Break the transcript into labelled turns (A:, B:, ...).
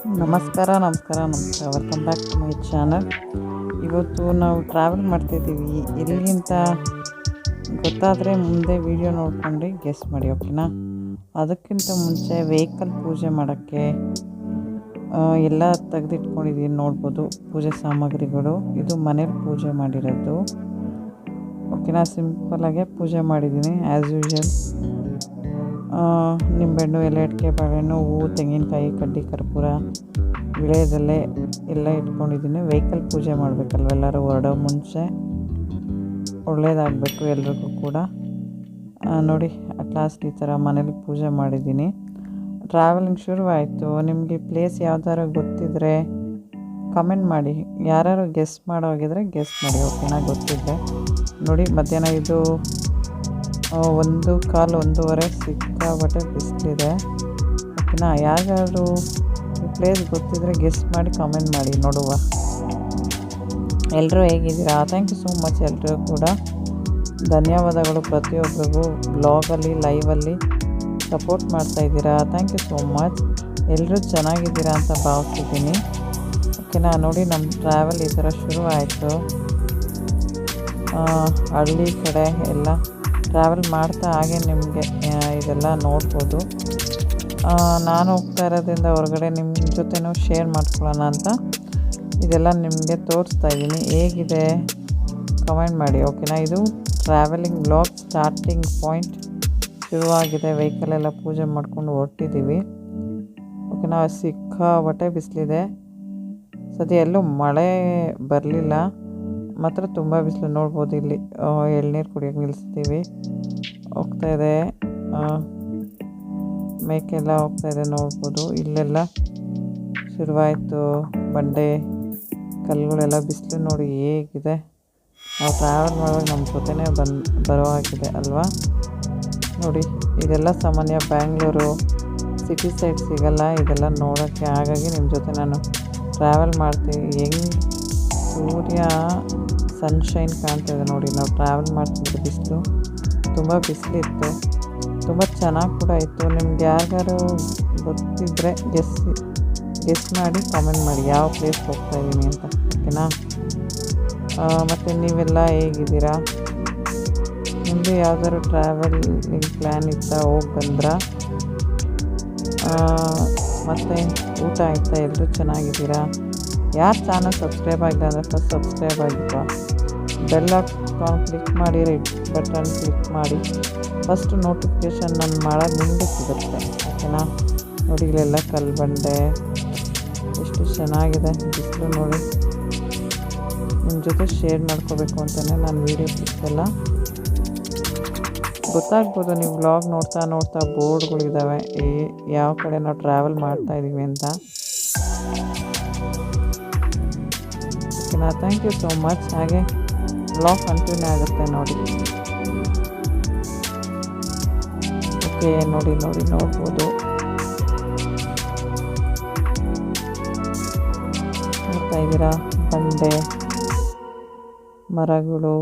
A: ನಮಸ್ಕಾರ ನಮಸ್ಕಾರ ನಮಸ್ಕಾರ. Welcome back to my channel ಇವತ್ತು ನಾವು ಟ್ರಾವೆಲ್ ಮಾಡ್ತಿದ್ದೀವಿ. ಎಲ್ಲಿಂತ ಗೊತ್ತಾದರೆ ಮುಂದೆ ವಿಡಿಯೋ ನೋಡ್ಕೊಂಡು ಗೆಸ್ ಮಾಡಿ ಓಕೆನಾ ಅದಕ್ಕಿಂತ ಮುಂಚೆ ವೆಹಿಕಲ್ ಪೂಜೆ ಮಾಡೋಕ್ಕೆ ಎಲ್ಲ ತೆಗೆದಿಟ್ಕೊಂಡಿದ್ದೀನಿ ನೋಡ್ಬೋದು. ಪೂಜೆ ಸಾಮಗ್ರಿಗಳು. ಇದು ಮನೇಲಿ ಪೂಜೆ ಮಾಡಿರೋದು. ಓಕೆನಾ ಸಿಂಪಲಾಗೆ ಪೂಜೆ ಮಾಡಿದ್ದೀನಿ ಆ್ಯಸ್ ಯೂಶಲ್ ನಿಂಬೆಹಣ್ಣು ಎಲೆ ಅಡಿಕೆ ಬಾಳೆಹಣ್ಣು ಹೂವು ತೆಂಗಿನಕಾಯಿ, ಕಡ್ಡಿ, ಕರ್ಪೂರ ವಿಳೆದೆಲೆ ಎಲ್ಲ ಇಟ್ಕೊಂಡಿದ್ದೀನಿ. ವೆಹಿಕಲ್ ಪೂಜೆ ಮಾಡಬೇಕಲ್ವ ಎಲ್ಲರೂ? ಹೊರಡೋ ಮುಂಚೆ ಒಳ್ಳೇದಾಗಬೇಕು ಎಲ್ರಿಗೂ ಕೂಡ. ನೋಡಿ ಅಟ್ ಲಾಸ್ಟ್ ಈ ಥರ ಮನೇಲಿ ಪೂಜೆ ಮಾಡಿದ್ದೀನಿ. ಟ್ರಾವೆಲಿಂಗ್ ಶುರುವಾಯಿತು. ನಿಮಗೆ ಪ್ಲೇಸ್ ಯಾವ್ದಾರು ಗೊತ್ತಿದ್ರೆ ಕಮೆಂಟ್ ಮಾಡಿ. ಯಾರು ಮಾಡೋ ಹಾಗಿದ್ರೆ ಗೆಸ್ಟ್ ಮಾಡಿ ಓಕೆನಾ ಗೊತ್ತಿದ್ದೆ. ನೋಡಿ, ಮಧ್ಯಾಹ್ನ ಇದು ಒಂದು ಕಾಲು ಒಂದೂವರೆ ಸಿಕ್ಕಾಬಟ್ಟೆ ಬಿಸಿಲಿದೆ. ಓಕೆನಾ ಯಾರ್ಯಾರು ಈ ಪ್ಲೇಸ್ ಗೊತ್ತಿದ್ರೆ ಗೆಸ್ಟ್ ಮಾಡಿ ಕಾಮೆಂಟ್ ಮಾಡಿ, ನೋಡುವ. ಎಲ್ಲರೂ ಹೇಗಿದ್ದೀರಾ? ಥ್ಯಾಂಕ್ ಯು ಸೋ ಮಚ್ ಎಲ್ಲರೂ ಕೂಡ. ಧನ್ಯವಾದಗಳು ಪ್ರತಿಯೊಬ್ಬರಿಗೂ. ಬ್ಲಾಗಲ್ಲಿ ಲೈವಲ್ಲಿ ಸಪೋರ್ಟ್ ಮಾಡ್ತಾ ಇದ್ದೀರಾ? ಥ್ಯಾಂಕ್ ಯು ಸೋ ಮಚ್ ಎಲ್ಲರೂ ಚೆನ್ನಾಗಿದ್ದೀರಾ ಅಂತ ಭಾವಿಸ್ತಿದ್ದೀನಿ. ಓಕೆನಾ ನೋಡಿ ನಮ್ಮ ಟ್ರಾವೆಲ್ ಈ ಥರ ಶುರು ಆಯಿತು ಹಳ್ಳಿ ಕಡೆ ಎಲ್ಲ ಟ್ರಾವೆಲ್ ಮಾಡ್ತಾ ಹಾಗೆ ನಿಮಗೆ ಇದೆಲ್ಲ ನೋಡ್ಬೋದು. ನಾನು ಹೋಗ್ತಾ ಇರೋದ್ರಿಂದ ಹೊರಗಡೆ ನಿಮ್ಮ ಜೊತೆನೂ ಶೇರ್ ಮಾಡ್ಕೊಳ್ಳೋಣ ಅಂತ. ಇದೆಲ್ಲ ನಿಮಗೆ ತೋರಿಸ್ತಾ ಇದ್ದೀನಿ. ಹೇಗಿದೆ? ಕಮೆಂಟ್ ಮಾಡಿ ಓಕೆನಾ ಇದು ಟ್ರಾವೆಲಿಂಗ್ ಬ್ಲಾಗ್ ಸ್ಟಾರ್ಟಿಂಗ್ ಪಾಯಿಂಟ್ ಶುರುವಾಗಿದೆ. ವೆಹಿಕಲ್ ಎಲ್ಲ ಪೂಜೆ ಮಾಡ್ಕೊಂಡು ಹೊರಟಿದ್ದೀವಿ ಓಕೆನಾ ಸಿಕ್ಕಾಬಟ್ಟೆ ಬಿಸಿಲಿದೆ. ಸದ್ಯ ಎಲ್ಲೂ ಮಳೆ ಬರಲಿಲ್ಲ. ಮಾತ್ರ ತುಂಬ ಬಿಸಿಲು. ನೋಡ್ಬೋದು ಇಲ್ಲಿ ಎಳ್ನೀರು ಕುಡಿಯೋಕೆ ನಿಲ್ಲಿಸ್ತೀವಿ ಹೋಗ್ತಾ ಇದೆ. ಮೇಕೆಲ್ಲ ಹೋಗ್ತಾ ಇದೆ ನೋಡ್ಬೋದು. ಇಲ್ಲೆಲ್ಲ ಶುರುವಾಯಿತು. ಬಂಡೆ, ಕಲ್ಲುಗಳೆಲ್ಲ ಬಿಸಿಲು ನೋಡಿ ಹೇಗಿದೆ. ನಾವು ಟ್ರಾವೆಲ್ ಮಾಡುವಾಗ ನಮ್ಮ ಜೊತೆನೇ ಬಂದು, ಬರೋ ಹಾಗಿದೆ ಅಲ್ವಾ? ನೋಡಿ, ಇದೆಲ್ಲ ಸಾಮಾನ್ಯ ಬ್ಯಾಂಗ್ಳೂರು ಸಿಟಿ ಸೈಡ್ ಸಿಗಲ್ಲ. ಇದೆಲ್ಲ ನೋಡೋಕ್ಕೆ ಹಾಗಾಗಿ ನಿಮ್ಮ ಜೊತೆ ನಾನು ಟ್ರಾವೆಲ್ ಮಾಡ್ತೀವಿ ಹೆಂಗೆ ಸೂರ್ಯ ಸನ್ಶೈನ್ ಕಾಣ್ತಿದೆ ನೋಡಿ. ನಾವು ಟ್ರಾವೆಲ್ ಮಾಡ್ತಿದ್ದೆ ಬಿಸಿಲು ತುಂಬ ಬಿಸಿಲಿತ್ತು. ತುಂಬ ಚೆನ್ನಾಗಿ ಕೂಡ ಇತ್ತು ನಿಮ್ಗೆ ಯಾರಿಗಾರು ಗೊತ್ತಿದ್ದರೆ ಗೆಸ್ ಗೆಸ್ ಮಾಡಿ ಕಾಮೆಂಟ್ ಮಾಡಿ. ಯಾವ ಪ್ಲೇಸ್ ಹೋಗ್ತಾ ಇದ್ದೀನಿ ಅಂತ. ಓಕೆನಾ? ಮತ್ತು ನೀವೆಲ್ಲ ಹೇಗಿದ್ದೀರಾ? ನಿಮ್ಮದು ಯಾವ್ದಾದ್ರು ಟ್ರಾವೆಲಿಂಗ್ ಪ್ಲ್ಯಾನ್ ಇತ್ತಾ? ಹೋಗಿ ಬಂದ್ರ? ಮತ್ತು ಊಟ ಆಯ್ತಾ? ಎಲ್ಲರೂ ಚೆನ್ನಾಗಿದ್ದೀರಾ? ಯಾರು ಚಾನಲ್ ಸಬ್ಸ್ಕ್ರೈಬ್ ಆಗಿದೆ ಅಂದರೆ ಫಸ್ಟ್ ಸಬ್ಸ್ಕ್ರೈಬ್ ಆಗಿಪ್ಪ. ಬೆಲ್ ಐಕಾನ್ ಕ್ಲಿಕ್ ಮಾಡಿ ರೆಡ್ ಬಟನ್ ಕ್ಲಿಕ್ ಮಾಡಿ. ಫಸ್ಟ್ ನೋಟಿಫಿಕೇಷನ್ ನಾನು ಮಾಡೋದು ನಿಮಗೆ ಸಿಗುತ್ತೆ ಓಕೆನಾ ನೋಡಿ ಕಲ್ಲು ಬಂಡೆ ಎಷ್ಟು ಚೆನ್ನಾಗಿದೆ, ಬಿಸಿಲು ನೋಡಿ. ನಿಮ್ಮ ಜೊತೆ ಶೇರ್ ಮಾಡ್ಕೋಬೇಕು ಅಂತಲೇ ನಾನು ವೀಡಿಯೋ ಎಲ್ಲ ಗೊತ್ತಾಗ್ಬೋದು, ನೀವು ವ್ಲಾಗ್ ನೋಡ್ತಾ ನೋಡ್ತಾ ಬೋರ್ಡ್ಗಳಿದ್ದಾವೆ ಯಾವ ಕಡೆ ನಾವು ಟ್ರಾವೆಲ್ ಮಾಡ್ತಾ ಇದ್ದೀವಿ ಅಂತ. ಓಕೆನಾ ಥ್ಯಾಂಕ್ ಯು ಸೋ ಮಚ್ ಹಾಗೆ ಲಾಕ್ ಕಂಟಿನ್ಯೂ ಆಗುತ್ತೆ ನೋಡಿ. ಓಕೆ ನೋಡಿ ನೋಡಿ, ನೋಡ್ಬೋದು. ನೋಡ್ತಾ ಇದ್ದೀರಾ? ಬಂಡೆ, ಮರಗಳು